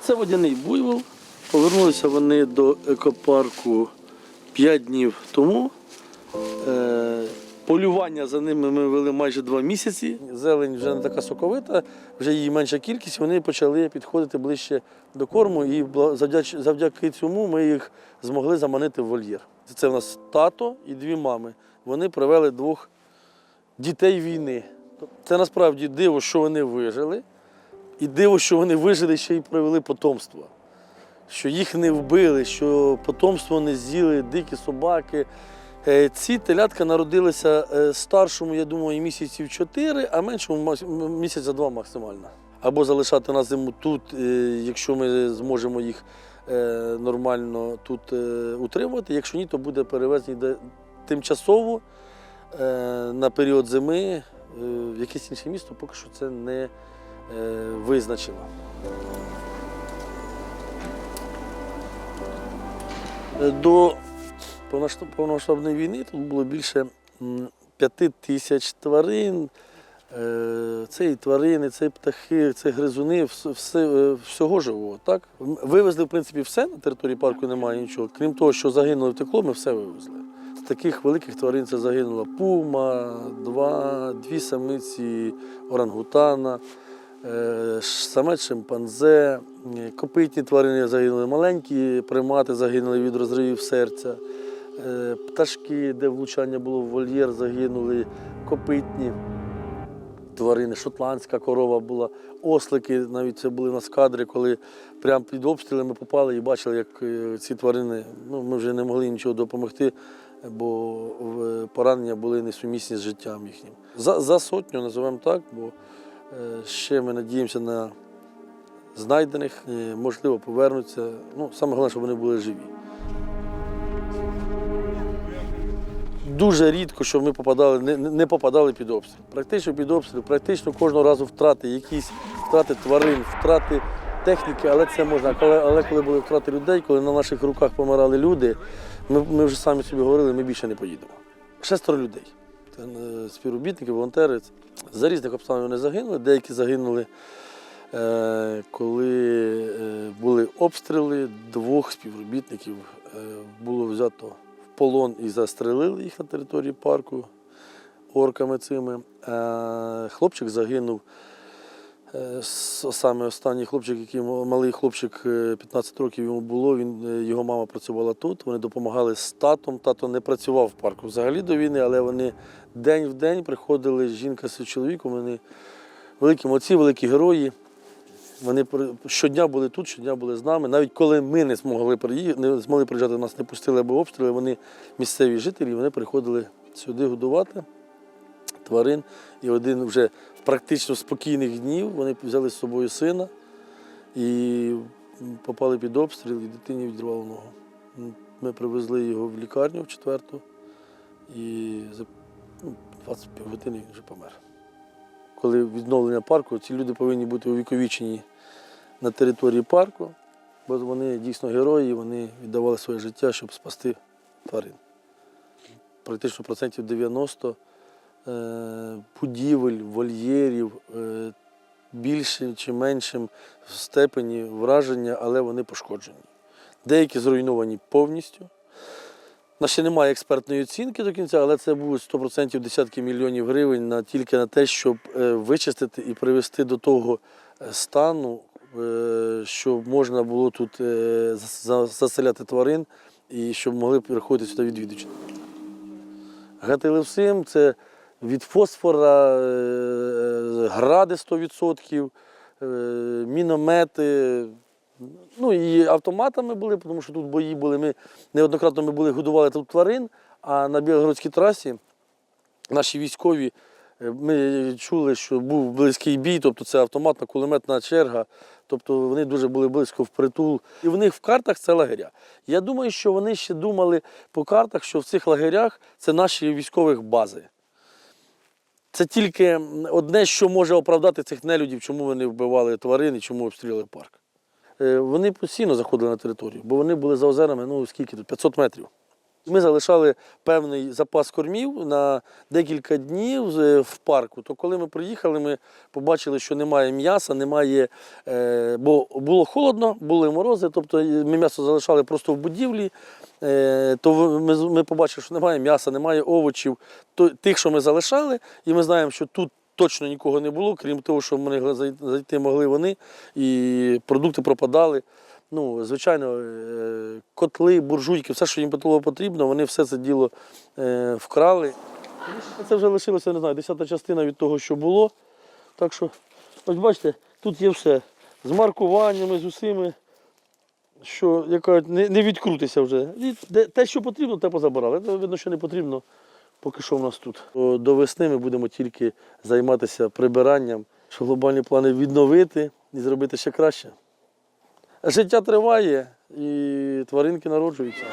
Це водяний буйвол. Повернулися вони до екопарку 5 днів тому. Е, Полювання за ними ми вели майже два місяці. Зелень вже не така соковита, вже її менша кількість. Вони почали підходити ближче до корму, і завдяки цьому ми їх змогли заманити в вольєр. Це в нас тато і дві мами. Вони привели двох дітей війни. Це насправді диво, що вони вижили. І диво, що вони вижили ще й привели потомство. Що їх не вбили, що потомство не з'їли дикі собаки. Е, Ці телятка народилися е, старшому, я думаю, місяців 4, а меншому місяця 2 максимально. Або залишати на зиму тут, е, якщо ми зможемо їх нормально тут утримувати. Якщо ні, то буде перевезені тимчасово на період зими в якесь інше місто, поки що це не е, визначено. Е, До повномасштабної війни тут було більше п'яти тисяч тварин. Е, Це і тварини, це і птахи, це гризуни, все, е, всього живого. Так? Вивезли, в принципі, все на території парку немає нічого. Крім того, що загинуло втекло, ми все вивезли. З таких великих тварин це загинула пума, два, дві самиці орангутана, е, самець шимпанзе, копитні тварини загинули, маленькі примати загинули від розривів серця, е, пташки, де влучання було в вольєр, загинули, копитні тварини, шотландська корова була, ослики, навіть це були у нас кадри, коли прямо під обстрілами попали і бачили, як е, ці тварини, ну ми вже не могли нічого допомогти, бо поранення були несумісні з життям їхнім. За, за сотню називаємо так, бо е, ще ми надіємося на знайдених, е, можливо, повернуться. Ну, саме головне, щоб вони були живі. Дуже рідко, щоб ми попадали, не, не попадали під обстріл. Практично під обстріл, практично кожного разу втрати, якісь втрати тварин, втрати техніки, але це можна. Але, але коли були втрати людей, коли на наших руках помирали люди, ми, ми вже самі собі говорили, ми більше не поїдемо. Шестеро людей. Е, співробітники, волонтери. За різних обставин вони загинули, деякі загинули. Е, коли е, були обстріли, двох співробітників було взято в полон і застрелили їх на території парку орками цими. Хлопчик загинув. Е, Саме останній хлопчик, який малий хлопчик, е, 15 років йому було, він, е, його мама працювала тут. Вони допомагали з татом. Тато не працював в парку взагалі до війни, але вони день в день приходили жінка з чоловіком. Вони великі молодці, великі герої. Вони щодня були тут, щодня були з нами. Навіть коли ми не змогли приїхати, не змогли приїжджати, нас не пустили або обстріли, вони місцеві жителі, вони приходили сюди годувати тварин. І один вже практично спокійних днів вони взяли з собою сина і попали під обстріл, і дитині відірвало ногу. Ми привезли його в лікарню в четверту, і за ну, 20 години він вже помер коли відновлення парку, ці люди повинні бути увіковічені на території парку, бо вони дійсно герої, вони віддавали своє життя, щоб спасти тварин. Практично процентів 90 е, будівель, вольєрів, е, більшим чи меншим в степені враження, але вони пошкоджені. Деякі зруйновані повністю. У ще немає експертної оцінки до кінця, але це будуть 100% десятки мільйонів гривень на, тільки на те, щоб е, вичистити і привести до того е, стану, е, щоб можна було тут е, заселяти тварин і щоб могли приходити сюди відвідувачі. Гатилевсим це від фосфора, е, гради 100%, е, міномети. Ну і автоматами були, тому що тут бої були. Ми неоднократно ми були, годували тут тварин, а на Білогородській трасі наші військові, е, ми чули, що був близький бій, тобто це автоматна кулеметна черга. Тобто вони дуже були близько впритул. І в них в картах це лагеря. Я думаю, що вони ще думали по картах, що в цих лагерях це наші військових бази. Це тільки одне, що може оправдати цих нелюдів, чому вони вбивали тварин і чому обстріляли парк. Е, Вони постійно заходили на територію, бо вони були за озерами, ну скільки тут, 500 метрів. Ми залишали певний запас кормів на декілька днів в парку. То коли ми приїхали, ми побачили, що немає м'яса, немає, е, бо було холодно, були морози, тобто ми м'ясо залишали просто в будівлі. Е, то ми, побачили, що немає м'яса, немає овочів, тих, що ми залишали, і ми знаємо, що тут точно нікого не було, крім того, що зай- зайти могли вони, і продукти пропадали. Ну, звичайно, е, котли, буржуйки, все, що їм було потрібно, вони все це діло е, вкрали. Це вже лишилося, не знаю, десята частина від того, що було. Так що, ось бачите, тут є все. З маркуваннями, з усіми, що яка, не, не відкрутися вже. І те, що потрібно, те позабирали. Це видно, що не потрібно, поки що в нас тут. До весни ми будемо тільки займатися прибиранням, щоб глобальні плани відновити і зробити ще краще. Життя триває і тваринки народжуються.